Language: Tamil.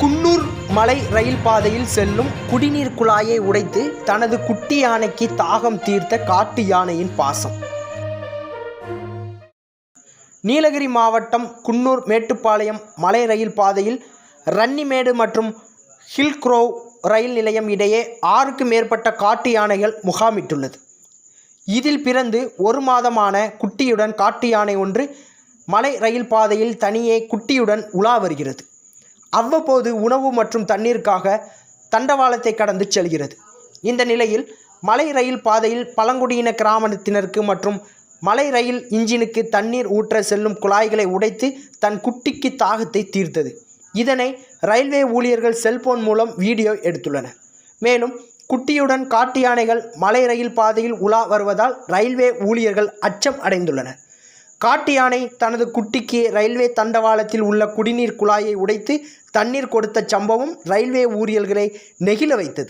குன்னூர் மலை ரயில் பாதையில் செல்லும் குடிநீர் குழாயை உடைத்து தனது குட்டி யானைக்கு தாகம் தீர்த்த காட்டு யானையின் பாசம். நீலகிரி மாவட்டம் குன்னூர் மேட்டுப்பாளையம் மலை ரயில் பாதையில் ரன்னிமேடு மற்றும் ஹில்க்ரோவ் ரயில் நிலையம் இடையே ஆறுக்கு மேற்பட்ட காட்டு யானைகள் முகாமிட்டுள்ளது. இதில் பிறந்து ஒரு மாதமான குட்டியுடன் காட்டு யானை ஒன்று மலை ரயில் பாதையில் தனியே குட்டியுடன் உலா வருகிறது. அவ்வப்போது உணவு மற்றும் தண்ணீருக்காக தண்டவாளத்தை கடந்து செல்கிறது. இந்த நிலையில் மலை ரயில் பாதையில் பழங்குடியின கிராமத்தினருக்கு மற்றும் மலை ரயில் இன்ஜினுக்கு தண்ணீர் ஊற்ற செல்லும் குழாய்களை உடைத்து தன் குட்டிக்கு தாகத்தை தீர்த்தது. இதனை ரயில்வே ஊழியர்கள் செல்போன் மூலம் வீடியோ எடுத்துள்ளனர். மேலும் குட்டியுடன் காட்டு யானைகள் மலை ரயில் பாதையில் உலா வருவதால் ரயில்வே ஊழியர்கள் அச்சம் அடைந்துள்ளனர். காட்டு யானை தனது குட்டிக்கு ரயில்வே தண்டவாளத்தில் உள்ள குடிநீர் குழாயை உடைத்து தண்ணீர் கொடுத்த சம்பவம் ரயில்வே ஊழியர்களை நெகிழ வைத்தது.